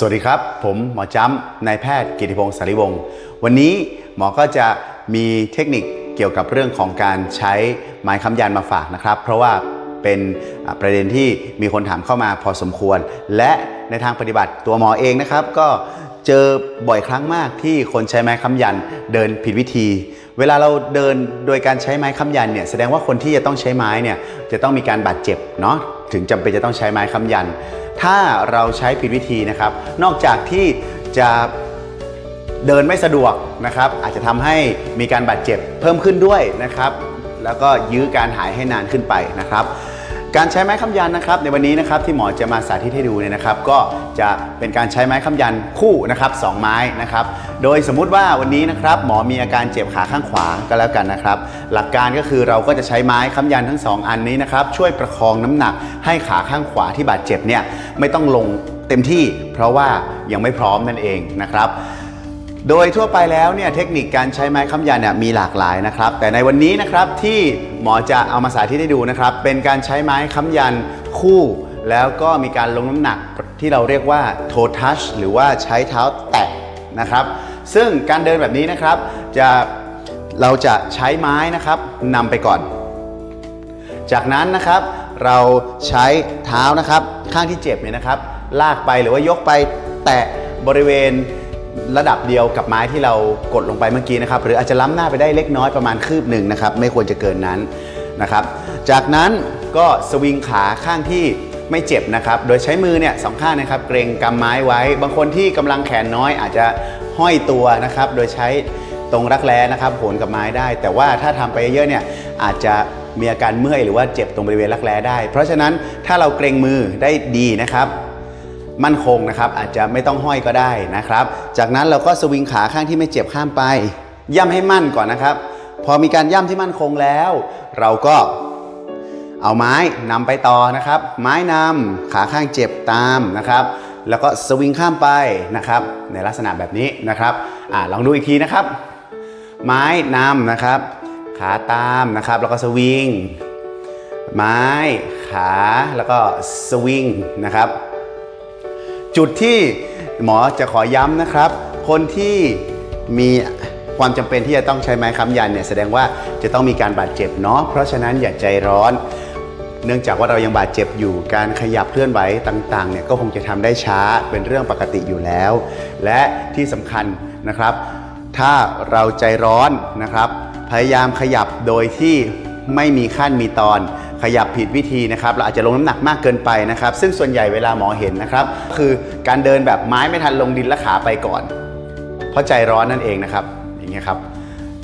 สวัสดีครับ ผมหมอจ้ำนายแพทย์กิติพงศ์สาริวงศ์วันนี้หมอก็จะมีเทคนิคเกี่ยวกับเรื่องของการใช้ไม้ค้ำยันมาฝากนะครับ เพราะว่าเป็นประเด็นที่มีคนถามเข้ามาพอสมควร และในทางปฏิบัติตัวหมอเองนะครับ ก็เจอบ่อยครั้งมากที่คนใช้ไม้ค้ำยันเดินผิดวิธี เวลาเราเดินโดยการใช้ไม้ค้ำยันเนี่ยแสดงว่าคนที่จะต้องใช้ไม้เนี่ยจะต้องมีการบาดเจ็บเนาะ ถึงจำเป็นจะต้องใช้ไม้ค้ำยัน ถ้าเราใช้ผิดวิธีนะครับ นอกจากที่จะเดินไม่สะดวกนะครับ อาจจะทำให้มีการบาดเจ็บเพิ่มขึ้นด้วยนะครับ แล้วก็ยื้อการหายให้นานขึ้นไปนะครับ การใช้ไม้ค้ำยันนะครับ ในวันนี้นะครับที่หมอจะมาสาธิตให้ดูเนี่ยนะครับ ก็จะเป็นการใช้ไม้ค้ำยันคู่นะครับสองไม้นะครับ โดยสมมุติว่าวันนี้นะครับหมอมีอาการเจ็บขาข้างขวาก็แล้วกันนะครับ หลักการก็คือเราก็จะใช้ไม้ค้ำยันทั้งสองอันนี้นะครับช่วยประคองน้ำหนักให้ขาข้างขวาที่บาดเจ็บเนี่ยไม่ต้องลงเต็มที่ เพราะว่ายังไม่พร้อมนั่นเองนะครับโดยทั่วไปแล้วเนี่ยเทคนิคการใช้ไม้ค้ำยันเนี่ยมีหลากหลายนะครับ แต่ในวันนี้นะครับที่หมอจะเอามาสาธิตให้ดูนะครับ เป็นการใช้ไม้ค้ำยันคู่ แล้วก็มีการลงน้ำหนักที่เราเรียกว่า toe touch หรือว่าใช้เท้าแตะนะครับ ซึ่งการเดินแบบนี้นะครับ จะเราจะใช้ไม้นะครับนำไปก่อน จากนั้นนะครับ เราใช้เท้านะครับ ข้างที่เจ็บเนี่ยนะครับ ลากไปหรือว่ายกไปแตะบริเวณระดับเดียวกับไม้ที่เรากดลงไปเมื่อกี้นะครับ หรืออาจจะล้ำหน้าไปได้เล็กน้อยประมาณคืบหนึ่งนะครับ ไม่ควรจะเกินนั้นนะครับ จากนั้นก็สวิงขาข้างที่ไม่เจ็บนะครับ โดยใช้มือเนี่ยสองข้างนะครับ เกรงกำไม้ไว้ บางคนที่กำลังแขนน้อยอาจจะ ห้อยตัวนะครับโดยใช้ตรงรักแร้นะครับโหนกับไม้ได้ แต่ว่าถ้าทำไปเยอะเนี่ยอาจจะมีอาการเมื่อยหรือว่าเจ็บตรงบริเวณรักแร้ได้ เพราะฉะนั้นถ้าเราเกรงมือได้ดีนะครับ มั่นคงนะครับ อาจจะไม่ต้องห้อยก็ได้นะครับ จากนั้นเราก็สวิงขาข้างที่ไม่เจ็บข้ามไป ย่ำให้มั่นก่อนนะครับ พอมีการย่ำที่มั่นคงแล้ว เราก็เอาไม้นำไปต่อนะครับ ไม้นำขาข้างเจ็บตามนะครับ แล้วก็สวิงข้ามไปนะครับ ในลักษณะแบบนี้นะครับอ่าลองดูอีกทีนะครับ ไม้นำนะครับ ขาตามนะครับ แล้วก็สวิง ไม้ขาแล้วก็สวิงนะครับ จุดที่หมอจะขอย้ำนะครับ คนที่มีความจำเป็นที่จะต้องใช้ไม้ค้ำยันเนี่ยแสดงว่าจะต้องมีการบาดเจ็บเนาะเพราะฉะนั้นอย่าใจร้อน เนื่องจากว่าเรายังบาดเจ็บอยู่การขยับเคลื่อนไหวต่างๆเนี่ยก็คงจะทำได้ช้าเป็นเรื่องปกติอยู่แล้ว และที่สำคัญนะครับ ถ้าเราใจร้อนนะครับ พยายามขยับโดยที่ไม่มีขั้นมีตอนขยับผิดวิธีนะครับเราอาจจะลงน้ำหนักมากเกินไปนะครับ ซึ่งส่วนใหญ่เวลาหมอเห็นนะครับ คือการเดินแบบไม้ไม่ทันลงดินและขาไปก่อน เพราะใจร้อนนั่นเองนะครับอย่างเงี้ยครับ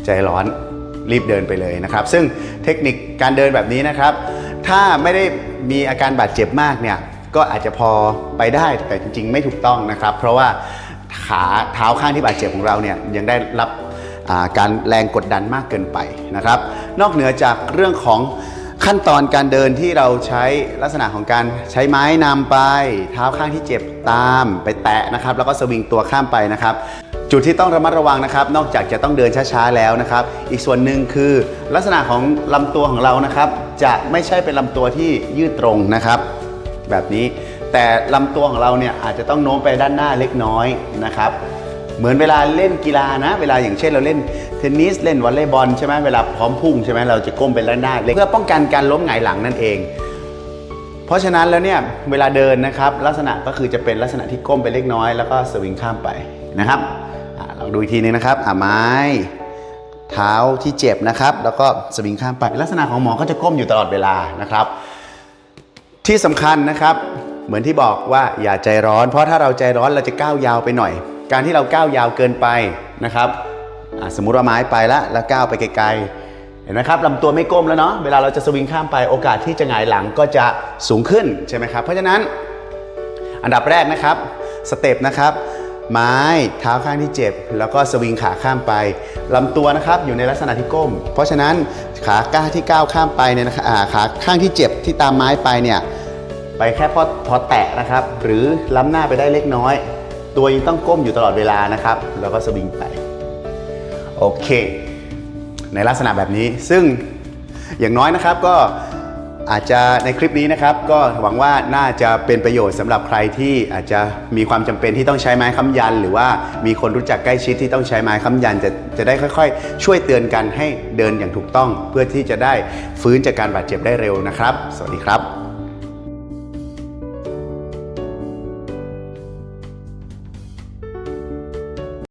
ใจร้อนรีบเดินไปเลยนะครับ ซึ่งเทคนิคการเดินแบบนี้นะครับ ถ้าไม่ได้มีอาการบาดเจ็บมากเนี่ยก็อาจจะพอไปได้แต่จริง ๆ ไม่ถูกต้องนะครับ เพราะว่าขาเท้าข้างที่บาดเจ็บของเราเนี่ยยังได้รับการแรงกดดันมากเกินไปนะครับ นอกเหนือจากเรื่องของขั้นตอนการเดินที่เราใช้ลักษณะของการใช้ไม้นำไป เท้าข้างที่เจ็บตามไปแตะนะครับ แล้วก็สวิงตัวข้ามไปนะครับ จุดที่ต้องระมัดระวังนะครับ นอกจากจะต้องเดินช้าๆแล้วนะครับ อีกส่วนหนึ่งคือลักษณะของลำตัวของเรานะครับ จะไม่ใช่เป็นลำตัวที่ยืดตรงนะครับ แบบนี้แต่ลำตัวของเราเนี่ยอาจจะต้องโน้มไปด้านหน้าเล็กน้อยนะครับ เหมือนเวลาเล่นกีฬานะ เวลาอย่างเช่นเราเล่นเทนนิสเล่นวอลเลย์บอลใช่ไหมเวลาพร้อมพุ่งใช่ไหมเราจะก้มไปด้านหน้าเล็กเพื่อป้องกันการล้มหงายหลังนั่นเอง เพราะฉะนั้นแล้วเนี่ยเวลาเดินนะครับ ลักษณะก็คือจะเป็นลักษณะที่ก้มไปเล็กน้อยแล้วก็สวิงข้ามไปนะครับ ลองดูอีกทีนึงนะครับอะไม้ เท้าที่เจ็บนะครับ แล้วก็สวิงข้ามไปลักษณะของหมอก็จะก้มอยู่ตลอดเวลานะครับ ที่สำคัญนะครับ เหมือนที่บอกว่าอย่าใจร้อน เพราะถ้าเราใจร้อนเราจะก้าวยาวไปหน่อย การที่เราก้าวยาวเกินไปนะครับสมมุติว่าไม้ไปแล้วแล้วก้าวไปไกลๆเห็นไหมครับลำตัวไม่ก้มแล้วเนาะเวลาเราจะสวิงข้ามไปโอกาสที่จะหงายหลังก็จะสูงขึ้นใช่ไหมครับ เพราะฉะนั้นอันดับแรกนะครับสเต็ปนะครับ ไม้เท้าข้างที่เจ็บ แล้วก็สวิงขาข้ามไปลำตัวนะครับอยู่ในลักษณะที่ก้ม เพราะฉะนั้นขาก้าที่ก้าวข้ามไปเนี่ยนะขาข้างที่เจ็บที่ตามไม้ไปเนี่ยไปแค่พอพอแตะนะครับ หรือล้ำหน้าไปได้เล็กน้อย ตัวยังต้องก้มอยู่ตลอดเวลานะครับ แล้วก็สวิงไปโอเค ในลักษณะแบบนี้ซึ่งอย่างน้อยนะครับก็ อาจจะในคลิปนี้นะครับก็หวังว่าน่าจะเป็นประโยชน์สำหรับใครที่อาจจะมีความจำเป็นที่ต้องใช้ไม้ค้ำยัน หรือว่ามีคนรู้จักใกล้ชิดที่ต้องใช้ไม้ค้ำยันจะจะได้ค่อย ๆ ช่วยเตือนกันให้เดินอย่างถูกต้อง เพื่อที่จะได้ฟื้นจากการบาดเจ็บได้เร็วนะครับ สวัสดีครับ